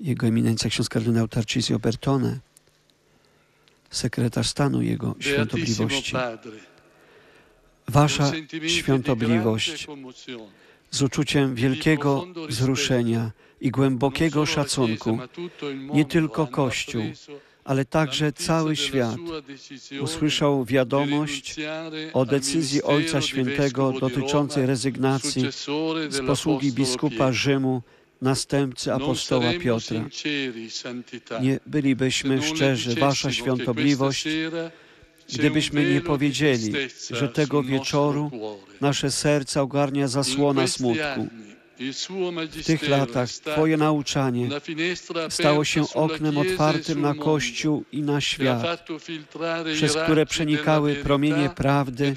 Jego eminencja ksiądz kardynał Tarcisio Bertone, sekretarz stanu Jego świątobliwości. Wasza świątobliwość z uczuciem wielkiego wzruszenia i głębokiego szacunku, nie tylko Kościół, ale także cały świat usłyszał wiadomość o decyzji Ojca Świętego dotyczącej rezygnacji z posługi biskupa. Rzymu, następcy apostoła Piotra. Nie bylibyśmy szczerzy, Wasza świątobliwość, gdybyśmy nie powiedzieli, że tego wieczoru nasze serca ogarnia zasłona smutku. W tych latach Twoje nauczanie stało się oknem otwartym na Kościół i na świat, przez które przenikały promienie prawdy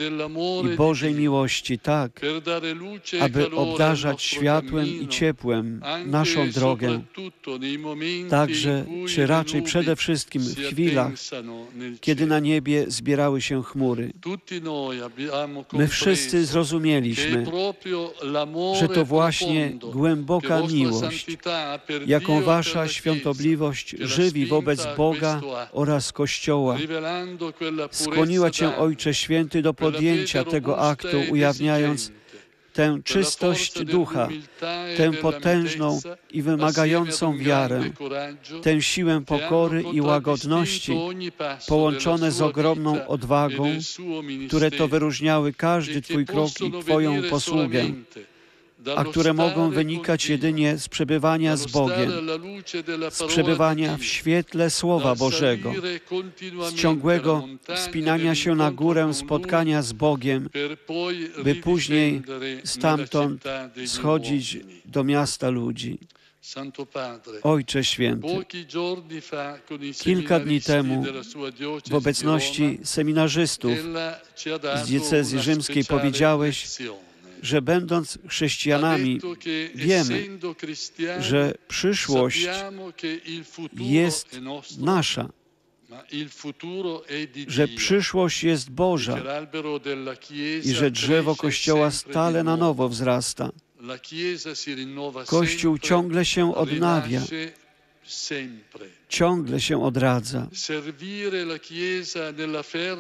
i Bożej miłości, tak, e aby obdarzać światłem i ciepłem naszą e drogę, także, czy raczej przede wszystkim w chwilach, kiedy na niebie zbierały się chmury. My wszyscy zrozumieliśmy, że to właśnie głęboka miłość, jaką e Wasza świątobliwość żywi wobec Boga oraz Kościoła, skłoniła Cię, Ojcze Święty, do podjęcia tego robusta aktu, ujawniając tę czystość ducha, e tę potężną i wymagającą wiarę, tę siłę pokory i łagodności, połączone z ogromną e odwagą, które to wyróżniały każdy e Twój krok i Twoją posługę, a które mogą wynikać jedynie z przebywania z Bogiem, z przebywania w świetle Słowa Bożego, z ciągłego wspinania się na górę spotkania z Bogiem, by później stamtąd schodzić do miasta ludzi. Ojcze Święty, Kilka dni temu w obecności seminarzystów z diecezji rzymskiej powiedziałeś. Że będąc chrześcijanami, wiemy, że przyszłość jest nasza, że przyszłość jest Boża i że drzewo Kościoła stale na nowo wzrasta. Kościół ciągle się odnawia, ciągle się odradza.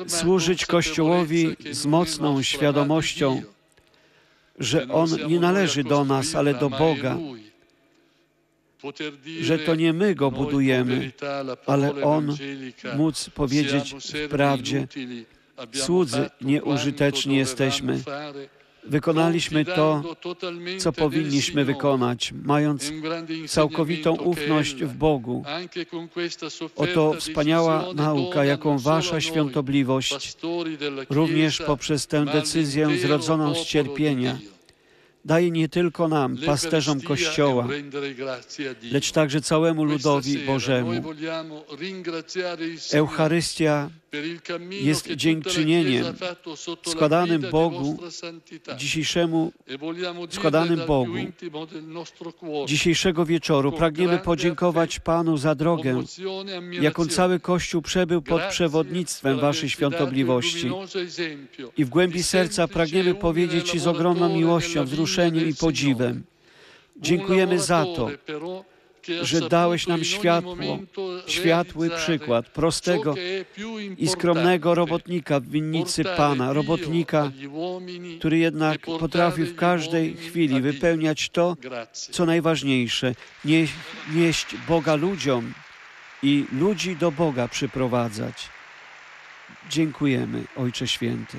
Służyć Kościołowi z mocną świadomością. Że On nie należy do nas, ale do Boga, że to nie my Go budujemy, ale On móc powiedzieć siamo w servi prawdzie, inutili, abbiamo słudzy nieużyteczni jesteśmy. Wykonaliśmy to, co powinniśmy wykonać, mając całkowitą ufność w Bogu. Oto wspaniała nauka, jaką Wasza świątobliwość, również poprzez tę decyzję zrodzoną z cierpienia, daje nie tylko nam, pasterzom Kościoła, lecz także całemu ludowi Bożemu. Eucharystia jest dziękczynieniem składanym Bogu, dzisiejszemu, składanym Bogu. dzisiejszego wieczoru pragniemy podziękować Panu za drogę, jaką cały Kościół przebył pod przewodnictwem Waszej świątobliwości. I w głębi serca pragniemy powiedzieć Ci z ogromną miłością, wzruszeniem i podziwem. Dziękujemy za to, że dałeś nam światło, światły przykład prostego i skromnego robotnika w winnicy Pana, robotnika, który jednak potrafił w każdej chwili wypełniać to, co najważniejsze, nie, nieść Boga ludziom i ludzi do Boga przyprowadzać. Dziękujemy, Ojcze Święty.